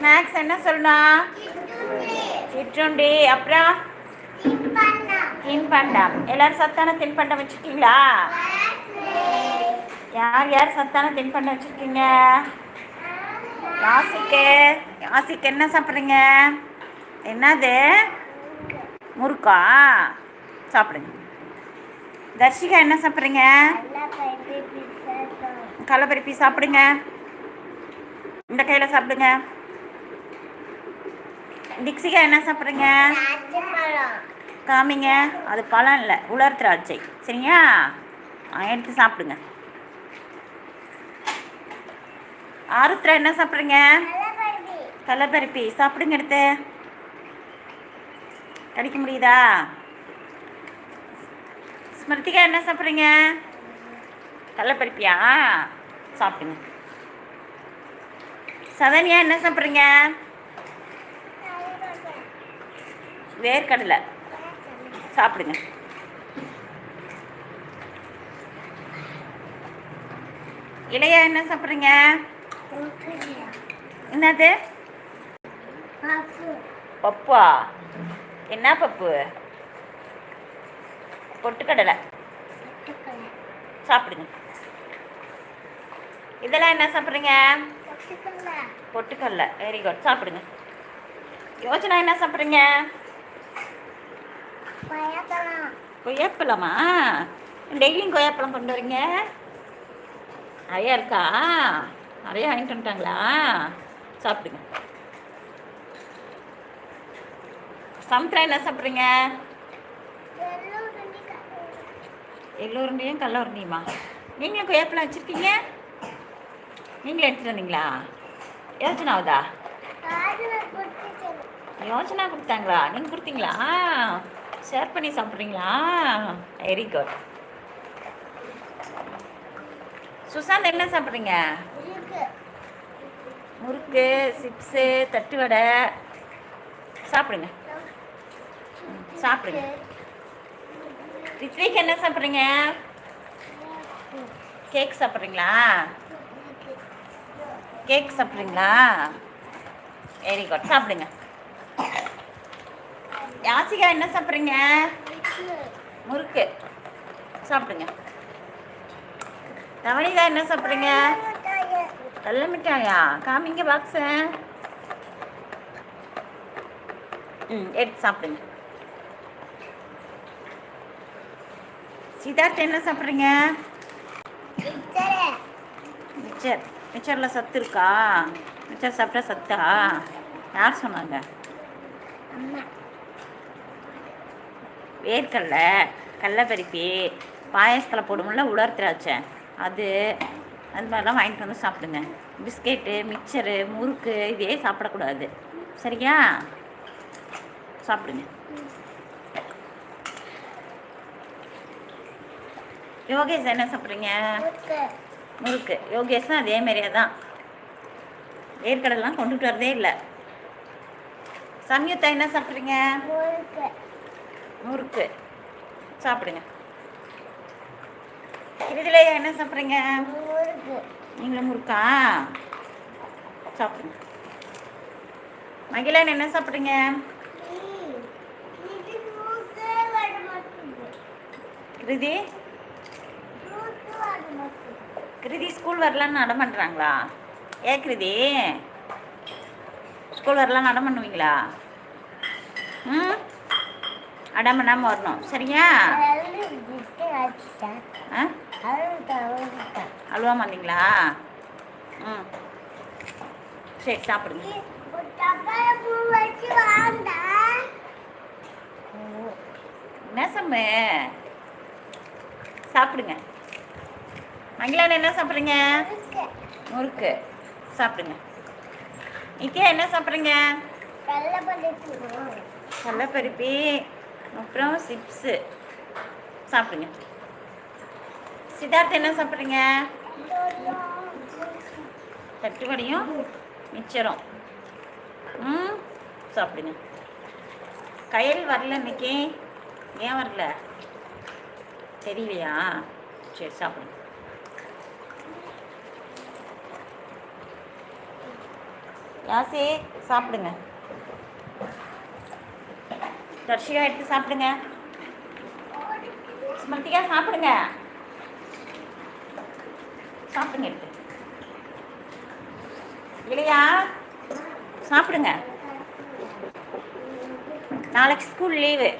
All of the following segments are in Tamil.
ஸ்நாக்ஸ் என்ன சொல்லணும் சிற்றுண்டி. அப்புறம்? தின்பண்டம் எல்லாரும் சத்தான தின்பண்டம் வச்சுருக்கீங்களா? யார் யார் சத்தான தின்பண்டம் வச்சுருக்கீங்க? யாசிக்கு. யாசிக்கு என்ன சாப்பிட்றீங்க? என்னது? முறுக்கா? சாப்பிடுங்க. தர்ஷிகா என்ன சாப்பிட்றீங்க? கடலப்பருப்பி சாப்பிடுங்க. இந்த கையில் சாப்பிடுங்க. டிக்ஸிகா என்ன சாப்பிட்றீங்க? காமிங்க. அது பழம் இல்லை. உலர் திராட்சை. சரியா எடுத்து சாப்பிடுங்க. ஆருத்ரா என்ன சாப்பிட்றீங்க? கடலப்பருப்பி. சாப்பிடுங்க எடுத்து. கடிக்க முடியுதா? ஸ்மிருதிகா என்ன சாப்பிட்றீங்க? கடலப்பருப்பியா? சாப்பிடுங்க. சதன்யா என்ன சாப்பிட்றீங்க? வேர்க்கடலை. சாப்பிடுங்க. இளையா என்ன சாப்பிட்றீங்க? என்னது? பப்பா என்ன பப்பு? பொட்டுக்கடலை. சாப்பிடுங்க. இதெல்லாம் என்ன சாப்பிட்றீங்க? பொட்டுக்கடலை. வெரி குட் சாப்பிடுங்க. யோஜனா என்ன சாப்பிட்றீங்க? கொய்யாப்பழமா. டெய்லியும் கொய்யாப்பழம் கொண்டு வரீங்க? நிறையா இருக்கா? நிறையா வாங்கிட்டு வந்துட்டாங்களா? சாப்பிடுங்க. சமுத்திரம் என்ன சாப்பிட்றீங்க? எள்ளு உருண்டையும் கடல உருண்டையுமா? நீங்களும் கொய்யாப்பழம் வச்சுருக்கீங்க? நீங்களும் எடுத்துட்டு வந்தீங்களா? யோஜனாவதா யோஜனா கொடுத்தாங்களா? நீங்கள் கொடுத்தீங்களா? ஷேர் பண்ணி சாப்பிட்றீங்களா? வெரி குட் சுசாந்த் என்ன சாப்பிட்றீங்க? முறுக்கு சிப்ஸு தட்டு வடை. சாப்பிடுங்க. ம், சாப்பிடுங்க. ரித்விக் என்ன சாப்பிட்றீங்க? கேக் சாப்பிட்றீங்களா? கேக் சாப்பிட்றீங்களா? வெரி குட் சாப்பிடுங்க. யாசிகா என்ன சாப்பிட்றீங்க? முறுக்கு. சாப்பிடுங்க. தவணிதா என்ன சாப்பிட்றீங்க? வெள்ளை மிட்டாயா. காமிங்க பாக்ஸ ம் எடுத்து சாப்பிடுங்க. சித்தார்த் என்ன சாப்பிட்றீங்க? மிச்சர். மிச்சரில் சத்து இருக்கா? மிச்சர் சாப்பிட்டா சத்தா? யார் சொன்னாங்க? வேர்க்கடலை கடலப்பருப்பி பாயசத்தில் போடுவோம்ல உலர் திராட்சை. அது அது மாதிரிலாம் வாங்கிட்டு வந்து சாப்பிடுங்க. பிஸ்கெட்டு மிக்சரு முறுக்கு இதே சாப்பிடக்கூடாது. சரியா? சாப்பிடுங்க. யோகேஷ் என்ன சாப்பிட்றீங்க? முறுக்கு. யோகேஷும் அதே மாதிரியே தான். வேர்க்கடலாம் கொண்டுட்டு வரதே இல்லை. சம்யுக்தா என்ன சாப்பிட்றீங்க? முறுக்கு. சாப்பிடுங்க. கிருதிலையா என்ன சாப்பிட்றீங்க? நீங்களும் முறுக்கா? சாப்பிடுங்க. மகிழன் என்ன சாப்பிட்றீங்க? கிருதி? கிருதி ஸ்கூல் வரலான்னு அடம் பண்ணுறாங்களா ஏ கிருதி? ஸ்கூல் வரலான்னு அடம் பண்ணுவீங்களா? ம்? அடம் பண்ணாமல் வரணும். சரியா? அல்வா வந்தீங்களா? ம். சரி சாப்பிடுங்க. என்ன சம்மு சாப்பிடுங்க. மங்கிலான் என்ன சாப்பிட்றீங்க? முறுக்கு. சாப்பிடுங்க. நித்யா என்ன சாப்பிட்றீங்க? கடலப்பருப்பி அப்புறம் சிப்ஸு. சாப்பிடுங்க. சித்தார்த்த என்ன சாப்பிட்றீங்க? தட்டுவடையும் மிச்சரும். ம் சாப்பிடுங்க. கயல் வரல இன்னைக்கு. ஏன் வரல? தெரியலையா? சரி சாப்பிடுங்க. யாசி சாப்பிடுங்க. தர்ஷிகா எடுத்து சாப்பிடுங்க. ஸ்மிருதிகா சாப்பிடுங்க. சாப்பிடுங்க எடுத்து. இல்லையா சாப்பிடுங்க. நாளைக்கு ஸ்கூல் லீவு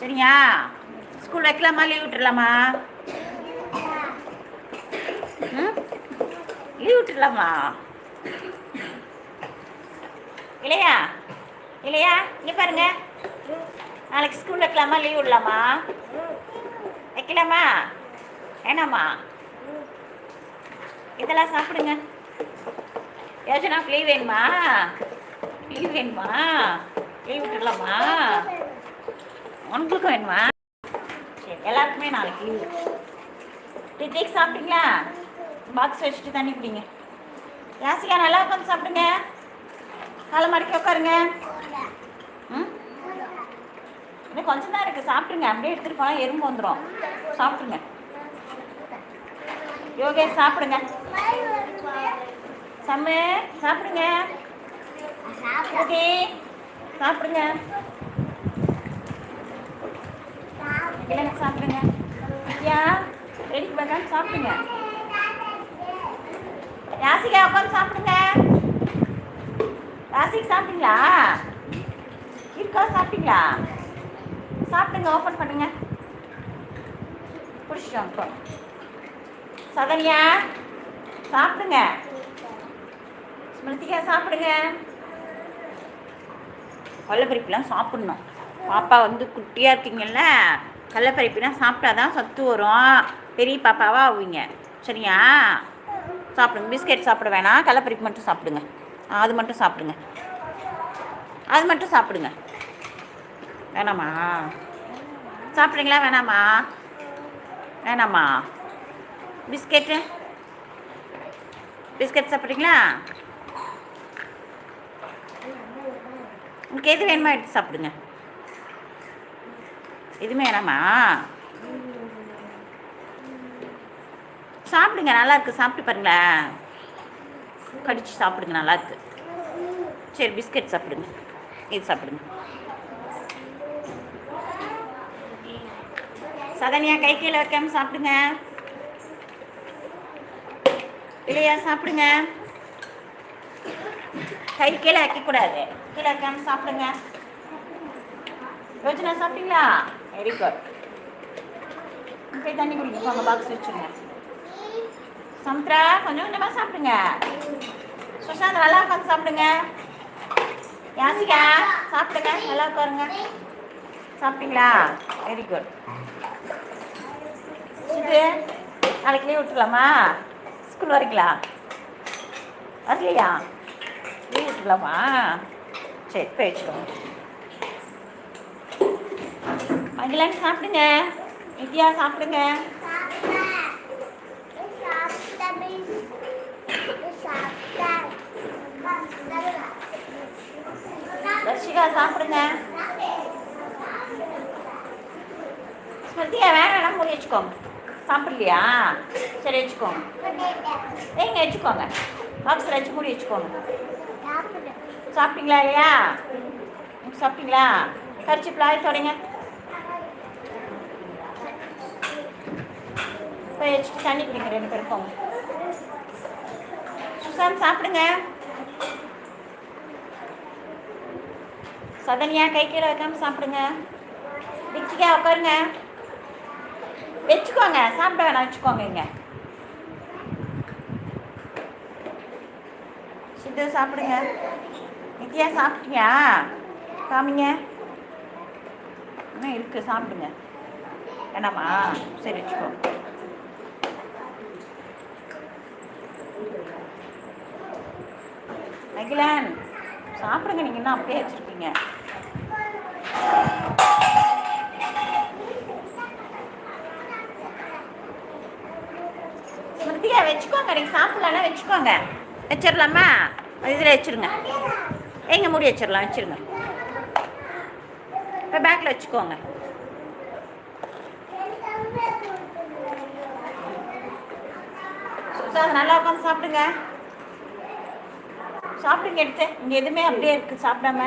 சரியா? ஸ்கூல் வைக்கலாமா லீவ் விட்டுடலாமா ம்? லீவ் விட்டுடலாமா இல்லையா இல்லையா இங்கே பாருங்க. நாளைக்கு ஸ்கூல் வைக்கலாமா? லீவ் விடலாமா? வைக்கலாமா? வேணாமா? இதெல்லாம் சாப்பிடுங்க. யோஜனாக்கு லீவ் வேணுமா? லீவ் வேணுமா? லீவ் விட்டுடலாமா? உங்களுக்கும் வேணுமா? சரி எல்லாருக்குமே நாளைக்கு லீவ் ரித்திக் சாப்பிட்டீங்களா? பாக்ஸ் வச்சுட்டு தண்ணி குடிங்க. யாசிகா நல்லா உட்காந்து சாப்பிடுங்க. காலை மடக்கி உட்காருங்க. இன்னும் கொஞ்சம் தான் இருக்குது சாப்பிட்ருங்க அப்படியே எடுத்துகிட்டு போனால் எறும்பு வந்துடும் சாப்பிட்ருங்க யோகேஷ் சாப்பிடுங்க. சம்மு சாப்பிடுங்க. ஓகே சாப்பிடுங்க. இல்லைங்க சாப்பிடுங்க. ஐயா ரெடி பார்க்காம சாப்பிடுங்க. ராசிகா உட்காந்து சாப்பிடுங்க. ராசிக்கு சாப்பிட்டீங்களா? இருக்கா சாப்பிட்டீங்களா? சாப்பிடுங்க ஓப்பன் பண்ணுங்க. பிடிச்சிட்டோம் இப்போ சதனியா சாப்பிடுங்க. ஸ்மிருதிகா சாப்பிடுங்க. கடலப்பருப்புலாம் சாப்பிட்ணும். பாப்பா வந்து குட்டியாக இருக்கீங்கல்ல கடலப்பருப்புலாம் சாப்பிட்டா தான் சத்து வரும். பெரிய பாப்பாவாக ஆவீங்க. சரியா? சாப்பிடுங்க. பிஸ்கெட் சாப்பிட வேணாம். கடலப்பருப்பு மட்டும் சாப்பிடுங்க. அது மட்டும் சாப்பிடுங்க. அது மட்டும் சாப்பிடுங்க. வேணாமா? சாப்பிட்றீங்களா? வேணாமா? வேணாமா? பிஸ்கெட்டு? பிஸ்கெட் சாப்பிட்றீங்களா? உங்களுக்கு எது வேணுமோ எடுத்து சாப்பிடுங்க. எதுவுமே வேணாமா? சாப்பிடுங்க நல்லா இருக்கு. சாப்பிட்டு பாருங்களேன். கடிச்சு சாப்பிடுங்க நல்லா இருக்கு. சரி பிஸ்கெட் சாப்பிடுங்க. இது சாப்பிடுங்க. சதனியா கை கீழே வைக்காம சாப்பிடுங்க. இல்லையா சாப்பிடுங்க. கை கீழே வைக்கக்கூடாது. கீழே வைக்காம சாப்பிடுங்க. யோஜனா சாப்பிட்டீங்களா? வெரி குட் போய் தண்ணி குடிங்க. போங்க பாக்ஸ் வச்சுருங்க. சமுத்ரா கொஞ்சம் கொஞ்சமாக சாப்பிடுங்க. சுஷாந்த் நல்லா உட்காந்து சாப்பிடுங்க. யாசிகா சாப்பிடுங்க. நல்லா உட்காருங்க. சாப்பிட்டீங்களா? வெரி குட் இது நாளைக்கு லீவ் விட்டுலாமா ஸ்கூல் வரீங்களா வரலையா? லீவ் விட்டுலாமா சரி போய் வச்சுக்கோங்க. மகிழன் சாப்பிடுங்க. நித்யா சாப்பிடுங்க. தர்ஷிகா சாப்பிடுங்க. ஸ்மிருதியா வேணாம் வேணாம் மூடி வச்சுக்கோங்க. சாப்பிட்லையா? சரி வச்சுக்கோங்க ஏங்க வச்சுக்கோங்க. பாக்ஸில் வச்சு மூடி வச்சுக்கோங்க. சாப்பிட்டீங்களா இல்லையா? சாப்பிட்டீங்களா? கரிச்சி பிளாய் தொடங்க. போய் வச்சுட்டு தண்ணி குடிங்க ரெண்டு பேரும் போங்க. சுசாந்த் சாப்பிடுங்க. சதனியா கை கீழே வைக்காம சாப்பிடுங்க. டிக்ஸிக்கா உட்காருங்க. வச்சுக்கோங்க சாப்பிட வேணாம் வச்சுக்கோங்க இங்கே. சித்து சாப்பிடுங்க. நித்யா சாப்பிட்டியா காமிங்க. இன்னும் இருக்கு சாப்பிடுங்க. வேணாமா? சரி வச்சுக்கோ. அகிலன் சாப்பிடுங்க நீங்கள் இன்னும் அப்படியே வச்சுருக்கீங்க ஸ்மிருதியா வச்சுக்கோங்க. நீங்கள் சாப்பிடலன்னா வச்சுக்கோங்க. வச்சிடலாமா இதில் வச்சுருங்க. எங்கே மூடி வச்சிடலாம் வச்சுருங்க. இப்போ பேக்கில் வச்சுக்கோங்க. சுசாந்த் நல்லா உட்காந்து சாப்பிடுங்க. சாப்பிடுங்க எடுத்து. இங்கே எதுவுமே அப்படியே இருக்குது சாப்பிடாம.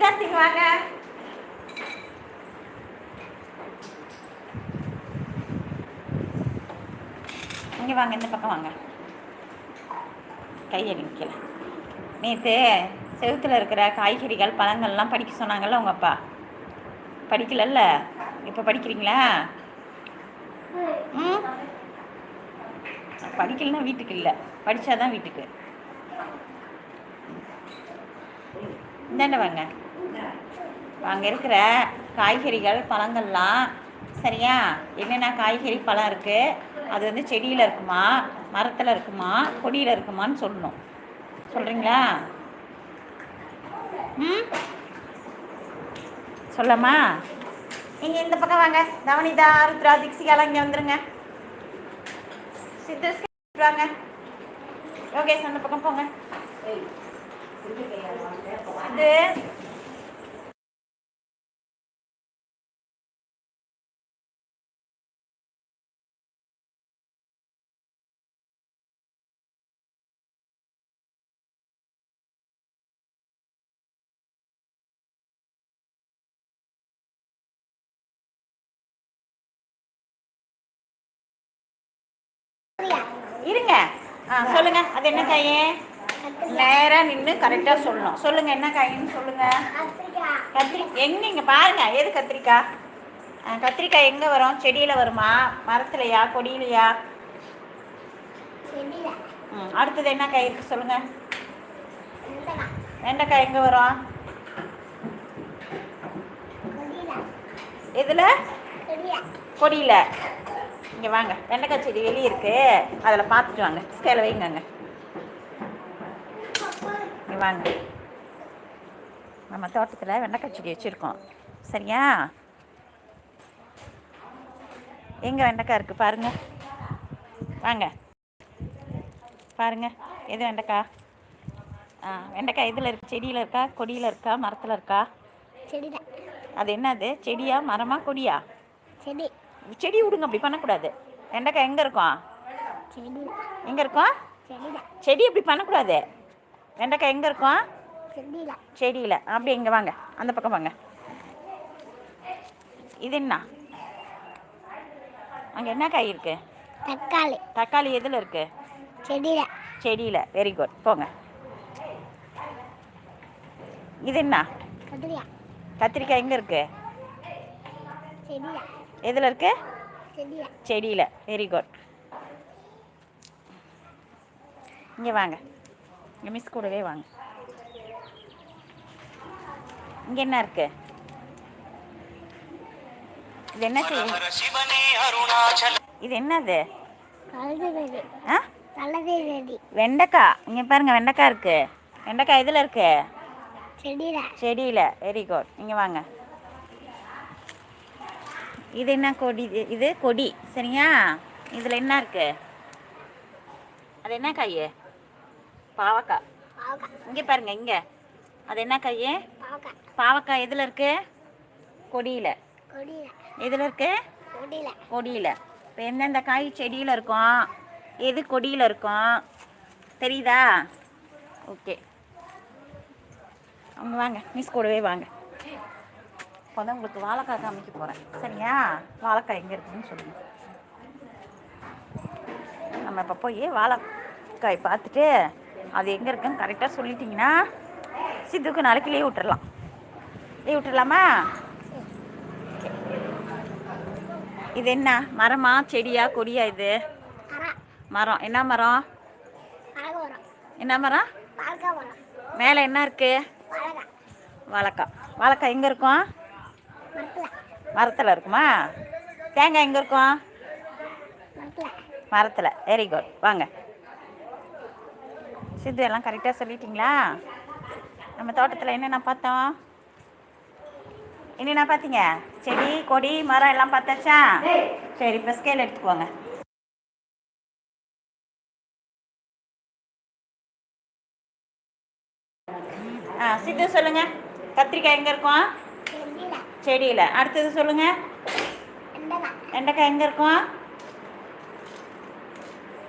சித்தார்த்திங்க வாங்க இங்கே வாங்க இந்த பக்கம் வாங்க கையை நிற்கல நேற்று செவத்தில் இருக்கிற காய்கறிகள் பழங்கள்லாம் படிக்க சொன்னாங்கல்ல உங்கள் அப்பா படிக்கலல்ல இப்போ படிக்கிறீங்களா ம் படிக்கலைன்னா வீட்டுக்கு இல்லை படித்தாதான் வீட்டுக்கு இந்தாண்ட வாங்க அங்கே இருக்கிற காய்கறிகள் பழங்கள்லாம் சரியா? என்னென்ன காய்கறி பழம் இருக்குது அது வந்து செடியில் இருக்குமா? மரத்தில் இருக்குமா? கொடியில் இருக்குமான்னு சொல்லணும். சொல்கிறீங்களா ம்? சொல்லம்மா? நீங்கள் இந்த பக்கம் வாங்க. தவனிதா ருத்ரா திக்ஷிகாலாம் இங்கே வந்துருங்க. சித்தர்ஸ் வாங்க. யோகேஷ் அந்த பக்கம் போங்க. இது இருங்க. சொல்லுங்க. அது என்ன காய்? நேராக நின்று கரெக்டாக சொல்லணும். சொல்லுங்க என்ன காயின்னு சொல்லுங்க. கத்திரி எங்க இங்கே பாருங்க. எது கத்திரிக்காய்? கத்திரிக்காய் எங்கே வரும்? செடியில் வருமா? மரத்துலையா? கொடியிலையா? ம் அடுத்தது என்ன காய் இருக்கு சொல்லுங்க. வெண்டைக்காய். எங்கே வரும்? எதில்? கொடியில். இங்கே வாங்க. வெண்டைக்காய் செடி வெளியே இருக்கு. அதில் பார்த்துட்டு வாங்க. ஸ்கேல வைங்க. இங்க வாங்க. நம்ம தோட்டத்தில் வெண்டைக்காய் செடி வச்சுருக்கோம். சரியா? எங்கே வெண்டைக்காய் இருக்குது பாருங்க. வாங்க. பாருங்க. எது வெண்டைக்காய் ஆ வெண்டைக்காய் இதில் இருக்கு. செடியில் இருக்கா? கொடியில் இருக்கா? மரத்தில் இருக்கா? செடிதான். அது என்னது? செடியா? மரமா? கொடியா? செடி. செடி விடுங்க அப்படி பண்ணக்கூடாது. வெண்டைக்காய் எங்கே இருக்கும்? எங்கே இருக்கும்? செடி அப்படி பண்ணக்கூடாது. வெண்டைக்காய் எங்கே இருக்கும்? செடியில். அப்படி இங்கே வாங்க. அந்த பக்கம் வாங்க. இது என்ன? அங்கே என்ன காய் இருக்கு? தக்காளி. தக்காளி எதில் இருக்கு? செடியில. செடியில். வெரி குட் போங்க. இது என்ன? கத்திரிக்காய் எங்கே இருக்கு? செடியில. எதில் இருக்கு? செடியில. வெரி குட் இங்கே வாங்க. இங்கே மிஸ் கூடவே வாங்க. இங்கே என்ன இருக்கு? இது என்ன அருணாச்சல இது என்னது? வெண்டைக்காய் இங்கே பாருங்க வெண்டைக்காய் இருக்கு. வெண்டைக்காய் இதில் இருக்கு? செடியில். வெரி குட் இங்கே வாங்க. இது என்ன கொடி? இது- இது கொடி சரியா? இதில் என்ன இருக்கு? அது என்ன காய்? பாவக்காய். இங்கே பாருங்க இங்கே. அது என்ன காய்? பாவக்காய். எதில் இருக்கு? கொடியில். எதில் இருக்கு? கொடியில. கொடியில். இப்போ எந்தெந்த காய் செடியில் இருக்கும்? எது கொடியில் இருக்கும்? தெரியுதா? ஓகே. அவங்க வாங்க மிஸ் கூடவே வாங்க. இப்போ தான் உங்களுக்கு வாழைக்காய் காமிக்க போகிறேன் சரியா வாழைக்காய் எங்கே இருக்குதுன்னு சொல்லுங்கள் நம்ம இப்போ போய் வாழைக்காய் பார்த்துட்டு அது எங்கே இருக்குன்னு கரெக்டாக சொல்லிட்டீங்கன்னா சித்துக்கு நாளைக்கு லீவ் விட்டுறலாம். லீவ் விட்டுறலாமா? இது என்ன? மரமா? செடியா? கொடியா இது? மரம். என்ன மரம்? என்ன மரம்? மேலே என்ன இருக்கு? வாழைக்காய். வாழைக்காய். வாழைக்காய் எங்கே இருக்கும்? மரத்தில் இருக்குமா? தேங்காய் எங்கே இருக்கும்? மரத்தில். வெரி குட் வாங்க. சித்து எல்லாம் கரெக்டாக சொல்லிட்டீங்களா? நம்ம தோட்டத்தில் என்னென்ன பார்த்தோம்? என்னென்ன பார்த்தீங்க? செடி கொடி மரம் எல்லாம் பார்த்தாச்சா? சரி இப்போ ஸ்கேல் எடுத்துக்கோங்க. ஆ சித்து சொல்லுங்கள் கத்திரிக்காய் எங்கே இருக்கும்? செடியில. அடுத்தது சொல்லுங்கள் வெண்டைக்காய். எங்கே இருக்கும்?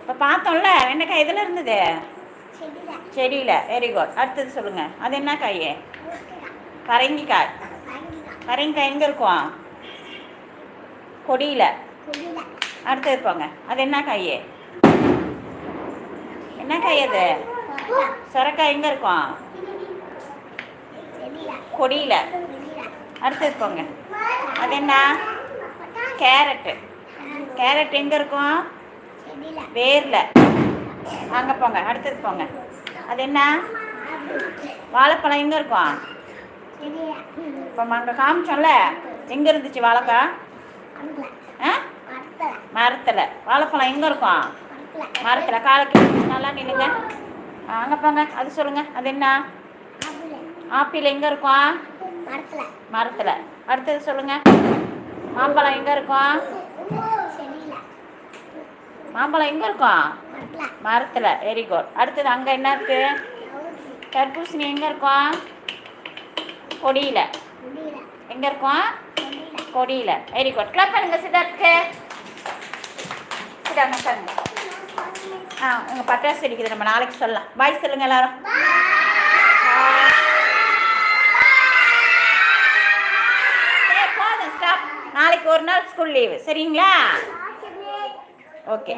இப்போ பார்த்தோம்ல வெண்டைக்காய் எதில் இருந்தது? செடியில். வெரி குட் அடுத்தது சொல்லுங்கள் அது என்ன காய்? பரங்கிக்காய். பரங்கிக்காய். எங்கே இருக்கும்? கொடியில். அடுத்தது போங்க. அது என்ன காய்? என்ன காய் அது? சொரக்காய் எங்கே இருக்கும்? கொடியில். அடுத்தது போங்க அது என்ன? கேரட்டு கேரட் எங்கே இருக்கும்? வேரில். அங்கே போங்க அடுத்தது போங்க அது என்ன? வாழைப்பழம் எங்கே இருக்கும்? இப்போ அங்கே காமிச்சோம்ல எங்கே இருந்துச்சு வாழைக்காய் ஆ? மரத்தில். வாழைப்பழம் எங்கே இருக்கும்? மரத்தில். காலைக்கு நல்லா நில்லுங்க. அங்கே போங்க அது சொல்லுங்கள் அது என்ன? ஆப்பிள் எங்கே இருக்கும்? மரத்தில். மரத்தில். அடுத்தது சொல்லுங்கள் மாம்பழம் எங்கே இருக்கும் மாம்பழம் எங்கே இருக்கும் மரத்தில். வெரி குட் அடுத்தது அங்கே என்ன இருக்குது தர்பூசணி எங்கே இருக்கும் கொடியில். எங்கே இருக்கும் கொடியில். வெரி குட் கிளப் பண்ணுங்க சித்தார்த்துக்கு சொல்லுங்க ஆ உங்கள் பட்டாசு அடிக்குது நம்ம நாளைக்கு சொல்லலாம். பாய் சொல்லுங்க எல்லாரும். நாளைக்கு ஒரு நாள் ஸ்கூல் லீவு சரிங்களா? ஓகே.